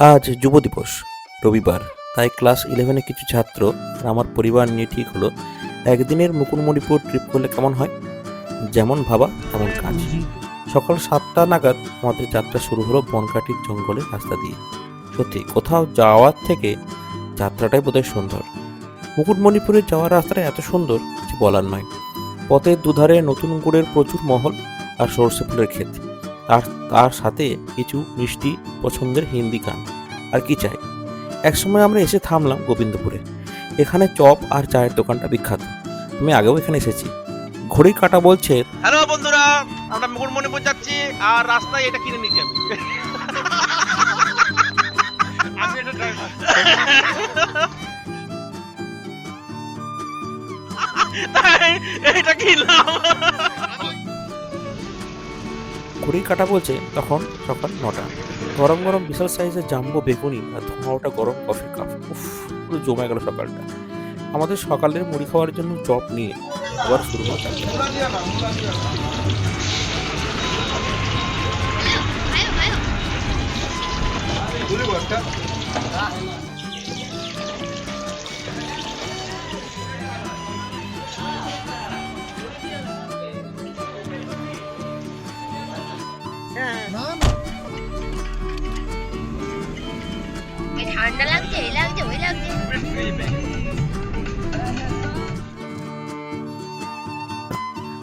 আজ যুব দিবস, রবিবার। তাই ক্লাস ইলেভেনে কিছু ছাত্র আর আমার পরিবার নিয়ে ঠিক হলো। একদিনের মুকুটমণিপুর ট্রিপ করলে কেমন হয়? যেমন ভাবা, তেমন কাজ। সকাল সাতটা নাগাদ আমাদের যাত্রা শুরু হলো বনকাটির জঙ্গলের রাস্তা দিয়ে। সত্যি, কোথাও যাওয়ার থেকে যাত্রাটাই বোধহয় সুন্দর। মুকুটমণিপুরে যাওয়ার রাস্তাটা এত সুন্দর, কিছু বলার নয়। পথের দুধারে নতুন গুড়ের প্রচুর মহল আর সর্ষে ফুলের ক্ষেত। তার তার সাথে কিছু মিষ্টি পছন্দের হিন্দি গান। আর কি চাই? একসময় আমরা এসে থামলাম গোবিন্দপুরে। এখানে চপ আর চায়ের দোকানটা বিখ্যাত। আমি আগেও এখানে এসেছি। ঘড়ি কাটা বলছে, হ্যালো বন্ধুরা, আমরা মুকুটমণিপুর যাচ্ছি আর রাস্তায় এটা কিনে নিচ্ছি আমি। এটা কিনলাম। ঘড়ি কাটা বলছে তখন সকাল নটা। গরম গরম বিশাল সাইজের জাম্বো, বেগুনি আর ধোঁয়াটা গরম কফির কাপ উফ, পুরো জমে গেল সকালটা। আমাদের সকালের মুড়ি খাওয়ার জন্য চপ নিয়ে আবার শুরু। এই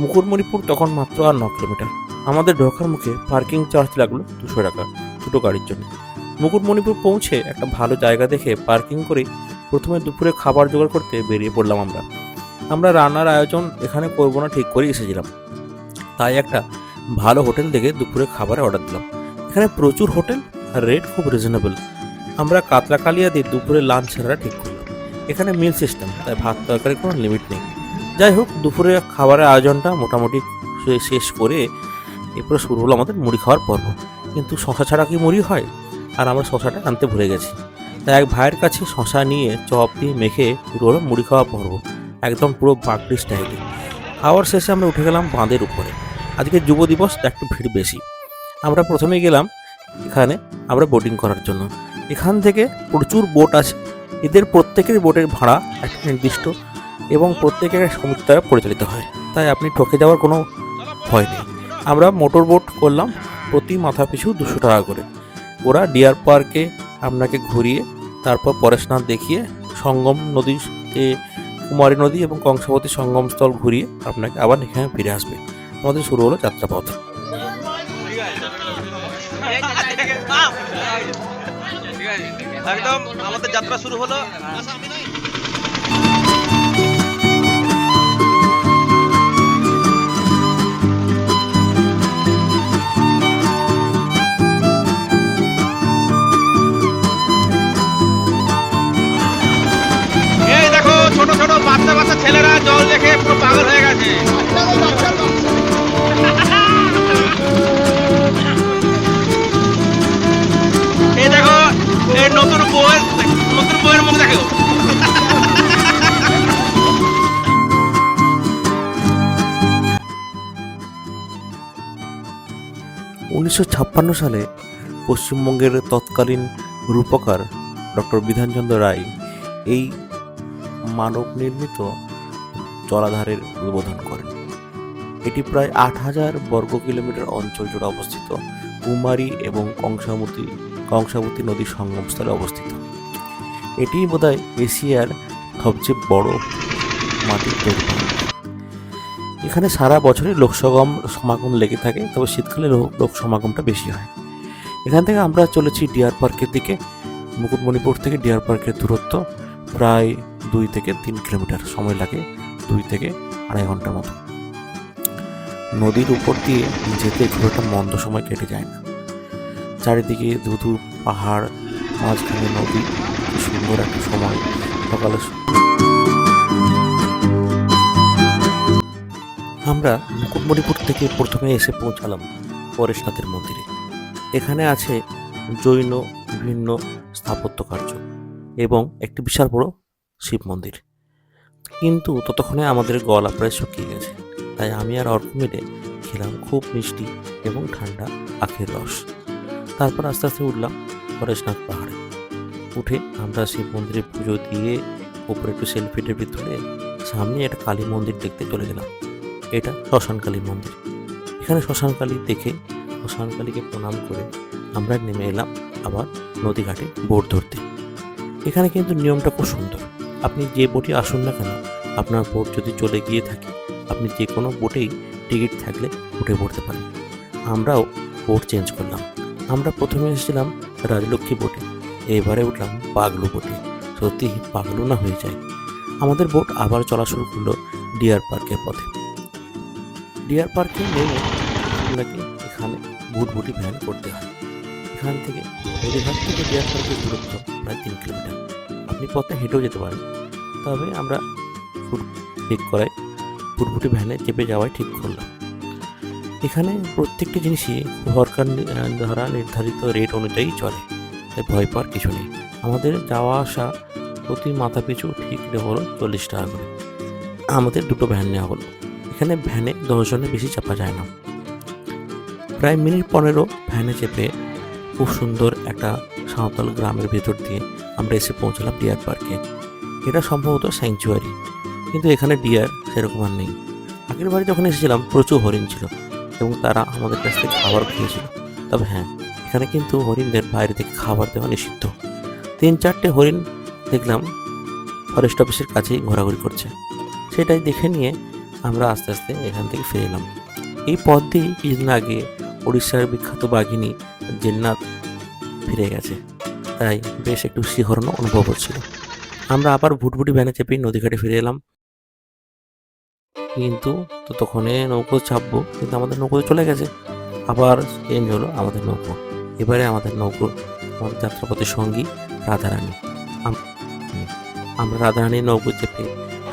মুকুটমণিপুর তখন মাত্র আর ন কিলোমিটার। আমাদের ঢোকার মুখে পার্কিং চার্জ লাগল দুশো টাকা দুটো গাড়ির জন্য। মুকুটমণিপুর পৌঁছে একটা ভালো জায়গা দেখে পার্কিং করে প্রথমে দুপুরে খাবার জোগাড় করতে বেরিয়ে পড়লাম আমরা। আমরা রান্নার আয়োজন এখানে করব না, ঠিক করে এসেছিলাম। তাই একটা ভালো হোটেল দেখে দুপুরে খাবারের অর্ডার দিলাম। এখানে প্রচুর হোটেল আর রেট খুব রিজনেবল আমরা কাতলা কালিয়া দিয়ে দুপুরে লাঞ্চ ছাড়া ঠিক করলাম। এখানে মিল সিস্টেম তাই ভাত তরকারি কোনো লিমিট নেই। যাই হোক, দুপুরে খাবারের আয়োজনটা মোটামুটি শেষ করে এরপরে শুরু হলো আমাদের মুড়ি খাওয়ার পর্ব। কিন্তু শশা ছাড়া কি মুড়ি হয়? আর আমরা শশাটা আনতে ভুলে গেছি। তাই এক ভাইয়ের কাছে শশা নিয়ে চপ দিয়ে মেখে শুরু হলো মুড়ি খাওয়া পর্ব। একদম পুরো বাগড়ি স্টাইলে খাওয়ার শেষে আমরা উঠে গেলাম বাঁধের উপরে। আজকে যুব দিবস, একটু ভিড় বেশি। আমরা প্রথমে গেলাম এখানে আমরা বোটিং করার জন্য। এখান থেকে প্রচুর বোট আছে। এদের প্রত্যেকের বোটের ভাড়া একটা নির্দিষ্ট এবং প্রত্যেকের সমুদ্র দ্বারা পরিচালিত হয়। তাই আপনি ঠকে যাওয়ার কোনো ভয় নেই। আমরা মোটর বোট করলাম প্রতি মাথা পিছু দুশো টাকা করে। ওরা ডিয়ার পার্কে আপনাকে ঘুরিয়ে, তারপর পরেশনাথ দেখিয়ে, সঙ্গম নদী এ কুমারী নদী এবং কংসাবতী সঙ্গমস্থল ঘুরিয়ে আপনাকে আবার এখানে ফিরে আসবে। আমাদের শুরু হলো যাত্রাপথ। একদম আমাদের যাত্রা শুরু হলো। এই নতুন মুখ দেখো উনিশশো ছাপ্পান্ন সালে পশ্চিমবঙ্গের তৎকালীন রূপকার ডক্টর বিধানচন্দ্র রায় এই মানব নির্মিত জলাধারের উদ্বোধন করেন। এটি প্রায় আট হাজার বর্গ কিলোমিটার অঞ্চল জুড়ে অবস্থিত। কুমারী এবং কংসাবতী কংসাবতী নদীর সঙ্গমস্থলে অবস্থিত। এটি বোধহয় এশিয়ার সবচেয়ে বড় মাটির তৈরি এখানে সারা বছরই লোকসগম সমাগম লেগে থাকে, তবে শীতকালে লোক লোক সমাগমটা বেশি হয়। এখান থেকে আমরা চলেছি ডিয়ার পার্কের দিকে। মুকুটমণিপুর থেকে ডিয়ার পার্কের দূরত্ব প্রায় দুই থেকে তিন কিলোমিটার। সময় লাগে দুই থেকে আড়াই ঘণ্টার মতো। নদীর উপর দিয়ে যেতে খুব একটা মন্দ সময় কেটে যায় না। চারিদিকে ধুধু পাহাড়, মাঝখানে নদী সুন্দর একটা সময়। সকালে আমরা মুকুটমণিপুর থেকে প্রথমে এসে পৌঁছালাম পরেশনাথের মন্দিরে। এখানে আছে জৈন বিভিন্ন স্থাপত্য কার্য এবং একটি বিশাল বড় শিব মন্দির। কিন্তু ততক্ষণে আমাদের গলা প্রায় শুকিয়ে গেছে, তাই আমি আর অর্ক মিলে খেলাম খুব মিষ্টি এবং ঠান্ডা আখের রস। তারপর আস্তে আস্তে উঠলাম পরেশনাথ পাহাড়ে। উঠে আমরা শিব মন্দিরে পুজো দিয়ে উপরে একটু সেলফি টেলফি তুলে সামনে একটা কালী মন্দির দেখতে চলে গেলাম। এটা শ্মশান কালী মন্দির। এখানে শ্মশান কালী দেখে শ্মশান কালীকে প্রণাম করে আমরা নেমে এলাম আবার নদীঘাটে বোট ধরতে। এখানে কিন্তু নিয়মটা খুব সুন্দর। আপনি যে বোটে আসুন না কেন, আপনার বোট যদি চলে গিয়ে থাকে, আপনি যে কোনো বোটেই টিকিট থাকলে উঠে পড়তে পারেন। আমরাও বোট চেঞ্জ করলাম। আমরা প্রথমে এসেছিলাম রাজলক্ষ্মী বোটে। এবারে উঠলাম পাগলু বোটে। সত্যি পাগলু না হয়ে যায়। আমাদের বোট আবার চলা শুরু করল ডিয়ার পার্কের পথে। ডিয়ার পার্কে নেমে আপনাকে এখানে বুটবুটি ভ্যান করতে হয়। এখান থেকে ফেরিঘাট থেকে ডিয়ার পার্কের দূরত্ব প্রায় তিন কিলোমিটার। আপনি পথে হেঁটেও যেতে পারেন। তবে আমরা ফুট ঠিক করায় ফুটফুটি ভ্যানে চেপে যাওয়াই ঠিক করলাম। এখানে প্রত্যেকটি জিনিসই আহ, দ্বারা নির্ধারিত রেট অনুযায়ী চলে। তাই ভয় পাওয়ার কিছু নেই। আমাদের যাওয়া আসা প্রতি মাথা পিছু ঠিক হলো চল্লিশ টাকা করে। আমাদের দুটো ভ্যান নেওয়া হলো। এখানে ভ্যানে দশজনের বেশি চাপা যায় না। প্রায় মিনিট পনেরো ভ্যানে চেপে খুব সুন্দর একটা সাঁওতাল গ্রামের ভেতর দিয়ে আমরা এসে পৌঁছলাম ডিয়ার পার্কে এটা সম্ভবত স্যাংচুয়ারি কিন্তু এখানে ডিয়ার সেরকম আর নেই। আগের বারে যখন এসেছিলাম প্রচুর হরিণ ছিল। এবং তারা আমাদের কাছ থেকে খাবার খেয়েছিল। তবে হ্যাঁ এখানে কিন্তু হরিণদের বাইরে থেকে খাবার দেওয়া নিষিদ্ধ। তিন চারটে হরিণ দেখলাম ফরেস্ট অফিসের কাছেই ঘোরাঘুরি করছে। সেটাই দেখে নিয়ে আমরা আস্তে আস্তে এখান থেকে ফিরে এলাম। এই পথ দিয়ে কিছুদিন আগে উড়িষ্যার বিখ্যাত বাঘিনী জেন্নাথ ফিরে গেছে। তাই বেশ একটু শিহরণ অনুভব হচ্ছিল। আমরা আবার ভুটভুটি ভ্যানে চেপেই নদীঘাটে ফিরে এলাম। কিন্তু ততক্ষণে নৌকো চাপবো, কিন্তু আমাদের নৌকো চলে গেছে। আবার চেঞ্জ হলো আমাদের নৌকো। এবারে আমাদের নৌকো, আমাদের যাত্রাপথের সঙ্গী রাধারানী। আমরা রাধারানীর নৌকো চেপে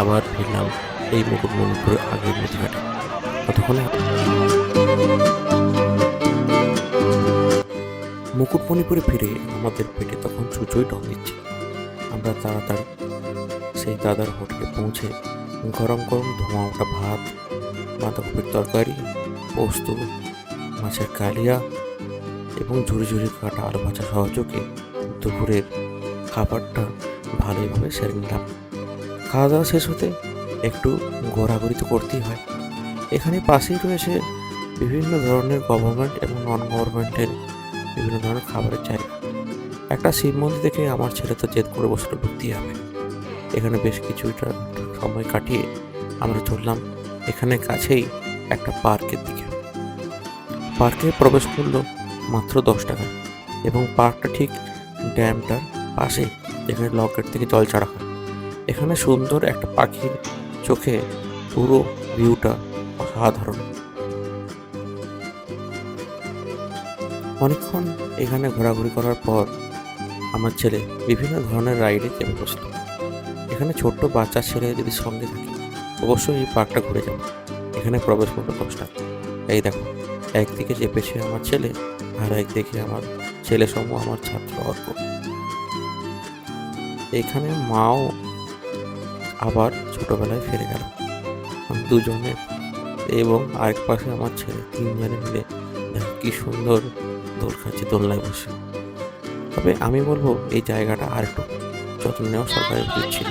আবার ফিরলাম এই মুকুটমণিপুর আগের নদীঘাটে। ততক্ষণে মুকুটমণিপুরে ফিরে আমাদের পেটে তখন চুচোই ঢল দিচ্ছে। আমরা তাড়াতাড়ি সেই দাদার হোটেলে পৌঁছে গরম গরম ধোঁয়া ওঠা ভাত, বাঁধাকপির তরকারি, পোস্ত, মাছের কালিয়া এবং ঝুড়ি ঝুড়ি কাটা আলু ভাজা সহযোগে দুপুরের খাবারটা ভালোইভাবে সেরে নিলাম। খাওয়া দাওয়া শেষ হতে একটু ঘোরাঘুরি তো করতেই হয়। এখানে পাশেই রয়েছে বিভিন্ন ধরনের গভর্নমেন্ট এবং নন গভর্নমেন্টের বিভিন্ন ধরনের খাবারের জায়গা। একটা শিব মন্দির দেখে আমার ছেলে তো জেদ করে বসলে ঢুকতেই হবে। এখানে বেশ কিছুটা সময় কাটিয়ে আমরা চললাম এখানে কাছেই একটা পার্কের দিকে। পার্কে প্রবেশ করল মাত্র দশ টাকা এবং পার্কটা ঠিক ড্যামটার পাশে যেখানে লকেট থেকে জল ছাড়া হয়। এখানে সুন্দর একটা পাখির চোখে পুরো ভিউটা অসাধারণ। অনেকক্ষণ এখানে ঘোরাঘুরি করার পর আমার ছেলে বিভিন্ন ধরনের রাইডে চেপে বসল। এখানে ছোট্ট বাচ্চা ছেলে যদি সঙ্গে থাকে, অবশ্যই এই পার্কটা ঘুরে যাবে। এখানে প্রবেশ দশ টাকা এই দেখো, একদিকে চেপেছে আমার ছেলে, আর একদিকে আমার ছেলে সম আমার ছাত্র অর্ক। এখানে মাও আবার ছোটবেলায় ফিরে গেল। দুজনে এবং আরেক পাশে আমার ছেলে, তিনজনে মিলে কি সুন্দর দোল খাচ্ছে, দোলনায় বসে। তবে আমি বলব এই জায়গাটা আর একটু যত্ন নেওয়া সরকারের উচিত ছিল।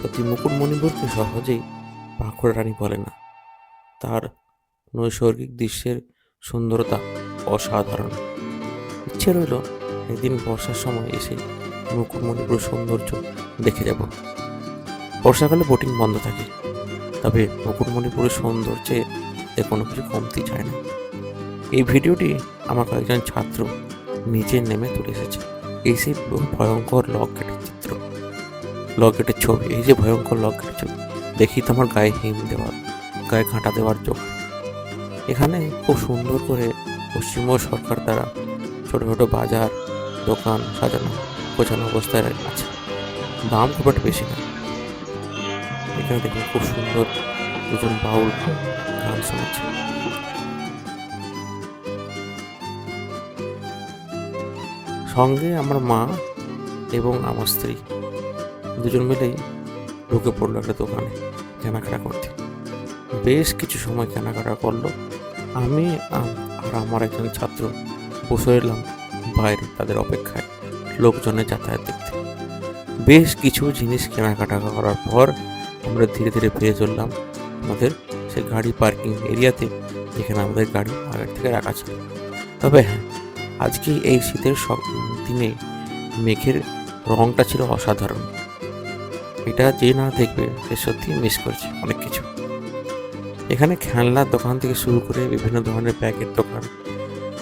প্রতি মুকুটমণিপুরকে সহজেই পাখড় রানী বলে না। তার নৈসর্গিক দৃশ্যের সুন্দরতা অসাধারণ। ইচ্ছে রইল একদিন বর্ষার সময় এসে মুকুটমণিপুর সৌন্দর্য দেখে যাব। বর্ষাকালে বোটিং বন্ধ থাকে, তবে মুকুটমণিপুরের সৌন্দর্যে এ কোনো কিছু কমতি চায় না। এই ভিডিওটি আমার কয়েকজন ছাত্র নিচে নেমে তুলে এসেছে। এই সেই ভয়ঙ্কর লকেটের চিত্র। লকেটের ছবি, এই যে ভয়ঙ্কর লকেটের ছবি। দেখি তো আমার গায়ে হিম দেওয়ার, গায়ে কাঁটা দেওয়ার চোখ এখানে খুব সুন্দর করে পশ্চিমবঙ্গ সরকার দ্বারা ছোট ছোট বাজার, দোকান সাজানো, গোছানো অবস্থায় আছে। দাম খুব একটা বেশি না। এখানে দেখুন খুব সুন্দর দুজন বাউল গান শোনাচ্ছে। সঙ্গে আমার মা এবং আমার স্ত্রী দুজন মিলেই ঢুকে পড়ল একটা দোকানে কেনাকাটা করতে। বেশ কিছু সময় কেনাকাটা করল। আমি আর আমার একজন ছাত্র বসে এলাম বাইরে তাদের অপেক্ষায় লোকজনের যাতায়াত দেখতে। বেশ কিছু জিনিস কেনাকাটা করার পর আমরা ধীরে ধীরে ফিরে চললাম আমাদের সে গাড়ি পার্কিং এরিয়াতে যেখানে আমাদের গাড়ি আগের থেকে রাখা ছিল। তবে হ্যাঁ আজকে এই শীতের সব দিনে মেঘের রংটা ছিল অসাধারণ। এটা যে না দেখবে, সে সত্যি মিস করছে অনেক কিছু। এখানে খেলনার দোকান থেকে শুরু করে বিভিন্ন ধরনের ব্যাগের দোকান,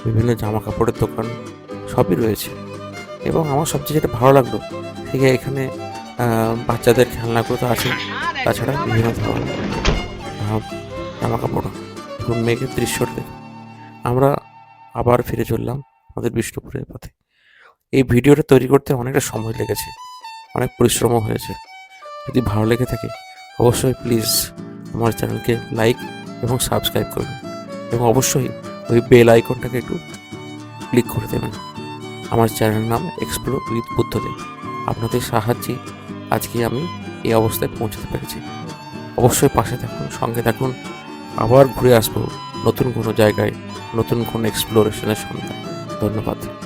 বিভিন্ন জামা কাপড়ের দোকান সবই রয়েছে। এবং আমার সবচেয়ে যেটা ভালো লাগল ঠিক এখানে বাচ্চাদের খেলনাগুলো তো আছে, তাছাড়া বিভিন্ন ধরনের জামা কাপড় এবং মেঘের দৃশ্যটা আমরা আবার ফিরে চললাম আমাদের বিষ্ণুপুরের পথে। এই ভিডিওটা তৈরি করতে অনেকটা সময় লেগেছে, অনেক পরিশ্রমও হয়েছে। যদি ভালো লেগে থাকে, অবশ্যই প্লিজ আমার চ্যানেলকে লাইক এবং সাবস্ক্রাইব করবেন এবং অবশ্যই ওই বেল আইকনটাকে একটু ক্লিক করে দেবেন। আমার চ্যানেলের নাম এক্সপ্লোর উইথ বুদ্ধদেব আপনাদের সাহায্যে আজকে আমি এই অবস্থায় পৌঁছতে পেরেছি। অবশ্যই পাশে থাকুন, সঙ্গে থাকুন। আবার ঘুরে আসব নতুন কোনো জায়গায়, নতুন কোনো এক্সপ্লোরেশনের সন্ধান। ধন্যবাদ।